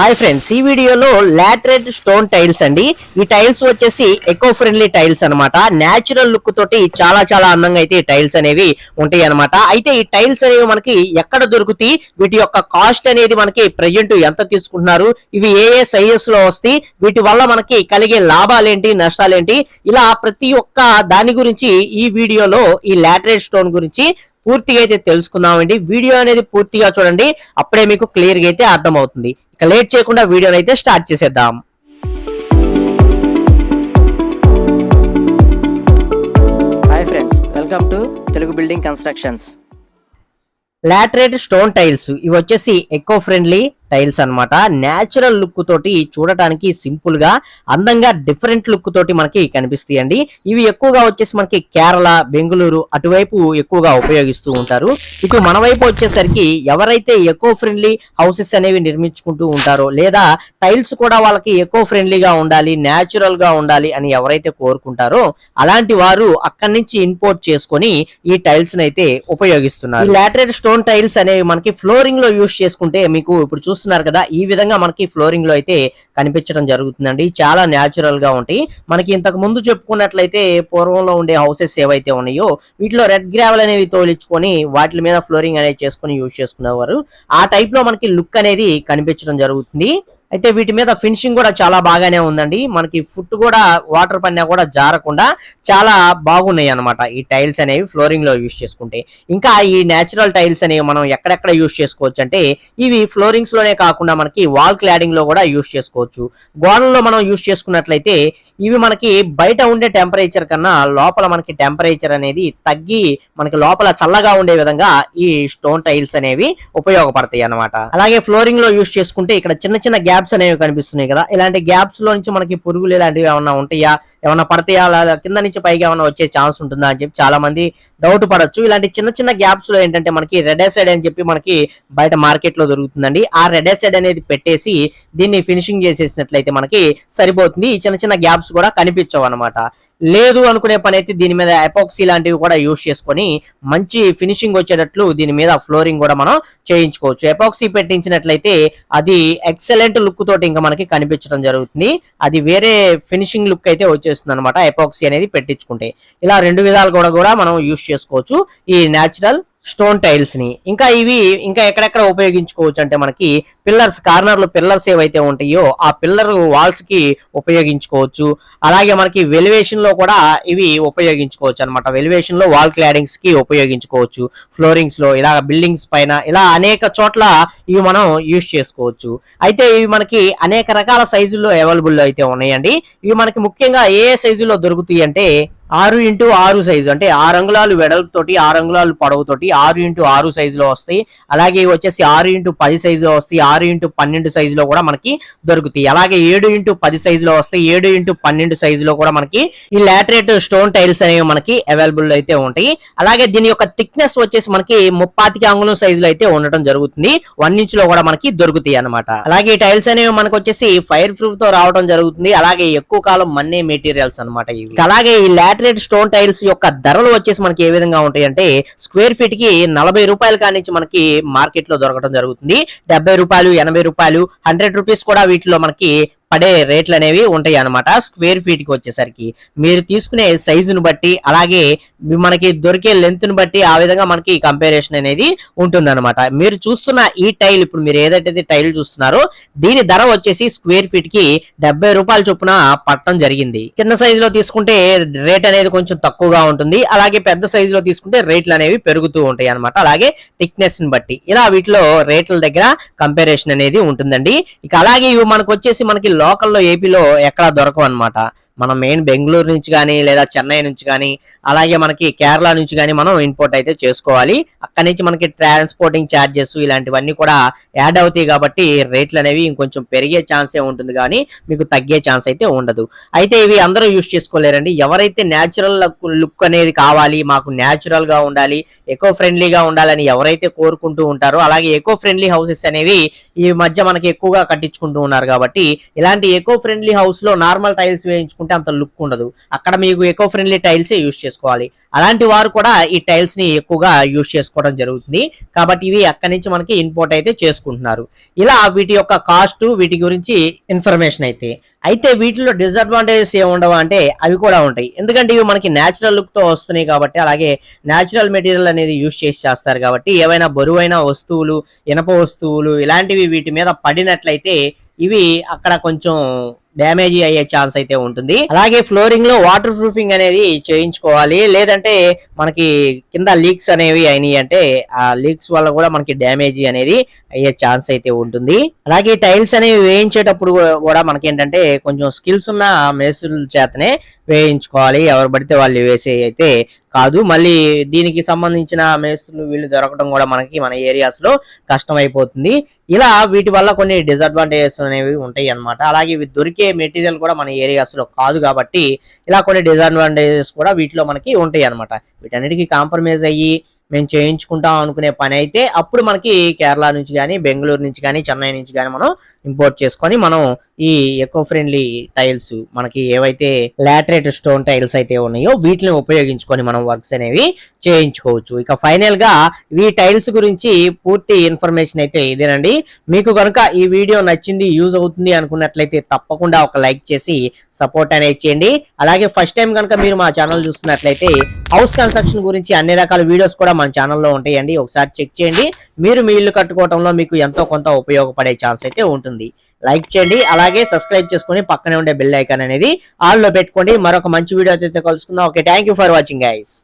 Hi friends ఈ వీడియోలో laterite stone tiles అండి. ఈ టైల్స్ వచ్చేసి ఎకో ఫ్రెండ్లీ టైల్స్ అన్నమాట. న్యాచురల్ లుక్ తోటి చాలా చాలా అందంగా అయితే ఈ టైల్స్ అనేవి ఉంటాయి అన్నమాట. అయితే ఈ టైల్స్ అనేవి మనకి ఎక్కడ దొరుకుతాయి? వీటి యొక్క కాస్ట్ అనేది మనకి ప్రజెంట్ ఎంత తీసుకుంటున్నారు? ఇవి ఏ ఏ సైజెస్లో వస్తాయి? వీటి వల్ల మనకి కలిగే లాభాలేంటి? నష్టాలేంటి? ఇలా ప్రతి ఒక్క దాని గురించి ఈ వీడియోలో ఈ లాటరేట్ స్టోన్ గురించి పూర్తిగా అయితే తెలుసుకుందామండి. వీడియో అనేది పూర్తిగా చూడండి. అప్పుడే మీకు క్లియర్గా అయితే అర్థమవుతుంది. ఇక లేట్ చేయకుండా వీడియోని అయితే స్టార్ట్ చేసేద్దాం. Hi friends welcome to Telugu building constructions. Laterite stone tiles. ఇవి వచ్చేసి ఎకో ఫ్రెండ్లీ టైల్స్ అన్నమాట. న్యాచురల్ లుక్ తోటి చూడటానికి సింపుల్గా అందంగా డిఫరెంట్ లుక్ తోటి మనకి కనిపిస్తాయండి. ఇవి ఎక్కువగా వచ్చేసి మనకి కేరళ బెంగళూరు అటువైపు ఎక్కువగా ఉపయోగిస్తూ ఉంటారు. ఇటు మన వైపు వచ్చేసరికి ఎవరైతే ఎకో ఫ్రెండ్లీ హౌసెస్ అనేవి నిర్మించుకుంటూ ఉంటారో లేదా టైల్స్ కూడా వాళ్ళకి ఎకో ఫ్రెండ్లీగా ఉండాలి న్యాచురల్గా ఉండాలి అని ఎవరైతే కోరుకుంటారో అలాంటి వారు అక్కడి నుంచి ఇంపోర్ట్ చేసుకొని ఈ టైల్స్ అయితే ఉపయోగిస్తున్నారు. ఈ లాటరేట్ స్టోన్ టైల్స్ అనేవి మనకి ఫ్లోరింగ్లో యూస్ చేసుకుంటే మీకు ఇప్పుడు చూస్తున్నారు కదా ఈ విధంగా మనకి ఫ్లోరింగ్లో అయితే కనిపించడం జరుగుతుందండి. చాలా న్యాచురల్గా ఉంటాయి. మనకి ఇంతకు ముందు చెప్పుకున్నట్లయితే పూర్వంలో ఉండే హౌసెస్ ఏవైతే ఉన్నాయో వీటిలో రెడ్ గ్రావెల్ అనేవి తోలించుకొని వాటి మీద ఫ్లోరింగ్ అనేది చేసుకొని యూజ్ చేసుకునేవారు. ఆ టైప్లో మనకి లుక్ అనేది కనిపించడం జరుగుతుంది. అయితే వీటి మీద ఫినిషింగ్ కూడా చాలా బాగానే ఉందండి. మనకి ఫుట్ కూడా వాటర్ పడినా కూడా జారకుండా చాలా బాగున్నాయి అన్నమాట ఈ టైల్స్ అనేవి ఫ్లోరింగ్లో యూస్ చేసుకుంటే. ఇంకా ఈ నేచురల్ టైల్స్ అనేవి మనం ఎక్కడెక్కడ యూస్ చేసుకోవచ్చు అంటే ఇవి ఫ్లోరింగ్స్లోనే కాకుండా మనకి వాల్ క్లాడింగ్లో కూడా యూస్ చేసుకోవచ్చు. గోడల్లో మనం యూస్ చేసుకున్నట్లయితే ఇవి మనకి బయట ఉండే టెంపరేచర్ కన్నా లోపల మనకి టెంపరేచర్ అనేది తగ్గి మనకి లోపల చల్లగా ఉండే విధంగా ఈ స్టోన్ టైల్స్ అనేవి ఉపయోగపడతాయి అన్నమాట అలాగే ఫ్లోరింగ్లో యూస్ చేసుకుంటే ఇక్కడ చిన్న చిన్న గ్యాప్స్ అనేవి కనిపిస్తున్నాయి కదా. ఇలాంటి గ్యాప్స్లో నుంచి మనకి పురుగులు ఇలాంటివి ఏమైనా ఉంటాయా? ఏమైనా పడతాయా? కింద నుంచి పైకి ఏమైనా వచ్చే ఛాన్స్ ఉంటుందా అని చెప్పి చాలా మంది డౌట్ పడచ్చు. ఇలాంటి చిన్న చిన్న గ్యాప్స్లో ఏంటంటే మనకి రెడ్ సైడ్ అని చెప్పి మనకి బయట మార్కెట్లో దొరుకుతుందండి. ఆ రెడ్ సైడ్ అనేది పెట్టేసి దీన్ని ఫినిషింగ్ చేసేసినట్లయితే మనకి సరిపోతుంది. ఈ చిన్న చిన్న గ్యాప్స్ కూడా కనిపించవు అనమాట లేదు అనుకునే పని అయితే దీని మీద ఎపాక్సీ లాంటివి కూడా యూస్ చేసుకొని మంచి ఫినిషింగ్ వచ్చేటట్లు దీని మీద ఫ్లోరింగ్ కూడా మనం చేయించుకోవచ్చు. ఎపాక్సీ పెట్టించినట్లయితే అది ఎక్సలెంట్ లుక్ తోటి ఇంకా మనకి కనిపించడం జరుగుతుంది. అది వేరే ఫినిషింగ్ లుక్ అయితే వచ్చేస్తుంది అనమాట ఎపాక్సీ అనేది పెట్టించుకుంటే. ఇలా రెండు విధాలు కూడా కూడా మనం యూస్ చేసుకోవచ్చు ఈ న్యాచురల్ స్టోన్ టైల్స్ని. ఇంకా ఇవి ఇంకా ఎక్కడెక్కడ ఉపయోగించుకోవచ్చు అంటే మనకి పిల్లర్స్ కార్నర్లో పిల్లర్స్ ఏవైతే ఉంటాయో ఆ పిల్లర్ వాల్స్కి ఉపయోగించుకోవచ్చు. అలాగే మనకి వెలివేషన్లో కూడా ఇవి ఉపయోగించుకోవచ్చు అనమాట వెలివేషన్లో వాల్ క్లాడింగ్స్కి ఉపయోగించుకోవచ్చు. ఫ్లోరింగ్స్లో ఇలా బిల్డింగ్స్ పైన ఇలా అనేక చోట్ల ఇవి మనం యూస్ చేసుకోవచ్చు. అయితే ఇవి మనకి అనేక రకాల సైజుల్లో అవైలబుల్ అయితే ఉన్నాయండి. ఇవి మనకి ముఖ్యంగా ఏ ఏ సైజులో దొరుకుతాయి అంటే ఆరు ఇంటూ ఆరు సైజు అంటే ఆరు అంగుళాలు వెడల్పుతోటి ఆరు అంగుళాలు పొడవుతోటి ఆరు ఇంటూ ఆరు సైజులో వస్తాయి. అలాగే వచ్చేసి ఆరు ఇంటూ పది సైజులో వస్తాయి. ఆరు ఇంటూ పన్నెండు సైజులో కూడా మనకి దొరుకుతాయి. అలాగే ఏడు ఇంటూ పది సైజులో వస్తాయి. ఏడు ఇంటూ పన్నెండు సైజులో కూడా మనకి ఈ లాటరేట్ స్టోన్ టైల్స్ అనేవి మనకి అవైలబుల్ అయితే ఉంటాయి. అలాగే దీని యొక్క థిక్నెస్ వచ్చేసి మనకి ముప్పాతికి అంగుళం సైజులో అయితే ఉండటం జరుగుతుంది. వన్ ఇంచ్లో కూడా మనకి దొరుకుతాయి అన్నమాట. అలాగే ఈ టైల్స్ అనేవి మనకు వచ్చేసి ఫైర్ ప్రూఫ్తో రావడం జరుగుతుంది. అలాగే ఎక్కువ కాలం మన్నే మెటీరియల్స్ అనమాట ఇవి. అలాగే ఈ లాటరేట్ స్టోన్ టైల్స్ యొక్క ధరలు వచ్చేసి మనకి ఏ విధంగా ఉంటాయి అంటే స్క్వేర్ ఫీట్కి నలభై రూపాయల కానించి మనకి మార్కెట్లో దొరకడం జరుగుతుంది. డెబ్బై రూపాయలు ఎనభై రూపాయలు హండ్రెడ్ రూపీస్ కూడా వీటిలో మనకి పడే రేట్లు అనేవి ఉంటాయి అన్నమాట. స్క్వేర్ ఫీట్కి వచ్చేసరికి మీరు తీసుకునే సైజును బట్టి అలాగే మనకి దొరికే లెంత్ను బట్టి ఆ విధంగా మనకి కంపారిజన్ అనేది ఉంటుంది మీరు చూస్తున్న ఈ టైల్ ఇప్పుడు మీరు ఏదైతే టైల్ చూస్తున్నారో దీని ధర వచ్చేసి స్క్వేర్ ఫీట్కి డెబ్బై రూపాయల చొప్పున పట్టడం జరిగింది. చిన్న సైజులో తీసుకుంటే రేట్ అనేది కొంచెం తక్కువగా ఉంటుంది. అలాగే పెద్ద సైజులో తీసుకుంటే రేట్లు అనేవి పెరుగుతూ ఉంటాయి అన్నమాట. అలాగే థిక్నెస్ని బట్టి. ఇలా వీటిలో రేట్ల దగ్గర కంపారిజన్ అనేది ఉంటుందండి. ఇక అలాగే ఇవి మనకు వచ్చేసి మనకి లోకల్లో ఏపీలో ఎక్కడ దొరకవు అనమాట మనం మెయిన్ బెంగళూరు నుంచి కానీ లేదా చెన్నై నుంచి కానీ అలాగే మనకి కేరళ నుంచి కానీ మనం ఇంపోర్ట్ అయితే చేసుకోవాలి. అక్కడి నుంచి మనకి ట్రాన్స్పోర్టింగ్ ఛార్జెస్ ఇలాంటివన్నీ కూడా యాడ్ అవుతాయి కాబట్టి రేట్లు అనేవి ఇంకొంచెం పెరిగే ఛాన్సే ఉంటుంది కానీ మీకు తగ్గే ఛాన్స్ అయితే ఉండదు. అయితే ఇవి అందరూ యూస్ చేసుకోలేరండి. ఎవరైతే న్యాచురల్ లుక్ అనేది కావాలి మాకు న్యాచురల్గా ఉండాలి ఎకో ఫ్రెండ్లీగా ఉండాలని ఎవరైతే కోరుకుంటూ ఉంటారో అలాగే ఎకో ఫ్రెండ్లీ హౌసెస్ అనేవి ఈ మధ్య మనకి ఎక్కువగా కట్టించుకుంటూ ఉన్నారు కాబట్టి ఇలాంటి ఎకో ఫ్రెండ్లీ హౌస్లో నార్మల్ టైల్స్ వేయించుకుంటే చేసుకుంటే అంత లుక్ ఉండదు. అక్కడ మీకు ఎకో ఫ్రెండ్లీ టైల్స్ యూస్ చేసుకోవాలి. అలాంటి వారు కూడా ఈ టైల్స్ని ఎక్కువగా యూస్ చేసుకోవడం జరుగుతుంది. కాబట్టి ఇవి అక్కడి నుంచి మనకి ఇంపోర్ట్ అయితే చేసుకుంటున్నారు. ఇలా వీటి యొక్క కాస్ట్ వీటి గురించి ఇన్ఫర్మేషన్ అయితే. అయితే వీటిలో డిసడ్వాంటేజెస్ ఏముండవు అంటే అవి కూడా ఉంటాయి. ఎందుకంటే ఇవి మనకి నేచురల్ లుక్తో వస్తున్నాయి కాబట్టి అలాగే న్యాచురల్ మెటీరియల్ అనేది యూస్ చేసి చేస్తారు కాబట్టి ఏవైనా బరువైన వస్తువులు ఇనప వస్తువులు ఇలాంటివి వీటి మీద పడినట్లయితే ఇవి అక్కడ కొంచెం డ్యామేజ్ అయ్యే ఛాన్స్ అయితే ఉంటుంది. అలాగే ఫ్లోరింగ్లో వాటర్ ప్రూఫింగ్ అనేది చేయించుకోవాలి. లేదంటే మనకి కింద లీక్స్ అనేవి అయినాయి అంటే ఆ లీక్స్ వల్ల కూడా మనకి డ్యామేజ్ అనేది అయ్యే ఛాన్స్ అయితే ఉంటుంది. అలాగే టైల్స్ అనేవి వేయించేటప్పుడు కూడా మనకి ఏంటంటే కొంచెం స్కిల్స్ ఉన్న మేస్త్రుల చేతనే వేయించుకోవాలి. ఎవరు పడితే వాళ్ళు వేసే అయితే కాదు. మళ్ళీ దీనికి సంబంధించిన మేస్త్రులు వీళ్ళు దొరకడం కూడా మనకి మన ఏరియాస్లో కష్టం అయిపోతుంది ఇలా వీటి వల్ల కొన్ని డిసడ్వాంటేజెస్ అనేవి ఉంటాయి అన్నమాట అలాగే ఇవి దొరికే మెటీరియల్ కూడా మన ఏరియాస్లో కాదు కాబట్టి ఇలా కొన్ని డిసడ్వాంటేజెస్ కూడా వీటిలో మనకి ఉంటాయి అన్నమాట. వీటన్నిటికీ కాంప్రమైజ్ అయ్యి మేము చేయించుకుంటాం అనుకునే పని అయితే అప్పుడు మనకి కేరళ నుంచి కానీ బెంగళూరు నుంచి కానీ చెన్నై నుంచి కానీ మనం ఇంపోర్ట్ చేసుకొని మనం ఈ ఎకో ఫ్రెండ్లీ టైల్స్ మనకి ఏవైతే లాటరేట్ స్టోన్ టైల్స్ అయితే ఉన్నాయో వీటిని ఉపయోగించుకొని మనం వర్క్స్ అనేవి చేయించుకోవచ్చు. ఇక ఫైనల్గా ఈ టైల్స్ గురించి పూర్తి ఇన్ఫర్మేషన్ అయితే ఇదేనండి. మీకు కనుక ఈ వీడియో నచ్చింది యూజ్ అవుతుంది అనుకున్నట్లయితే తప్పకుండా ఒక లైక్ చేసి సపోర్ట్ అనేది చేయండి. అలాగే ఫస్ట్ టైం కనుక మీరు మా ఛానల్ చూస్తున్నట్లయితే హౌస్ కన్స్ట్రక్షన్ గురించి అన్ని రకాల వీడియోస్ కూడా మన ఛానల్లో ఉంటాయండి. ఒకసారి చెక్ చేయండి. మీరు మీ ఇల్లు కట్టుకోవడంలో మీకు ఎంతో కొంత ఉపయోగపడే ఛాన్స్ అయితే ఉంటుంది. లైక్ చేయండి. అలాగే సబ్స్క్రైబ్ చేసుకొని పక్కనే ఉండే బెల్ ఐకాన్ అనేది ఆల్లో పెట్టుకోండి. మరొక మంచి వీడియో అయితే కలుసుకుందాం. Okay thank for watching guys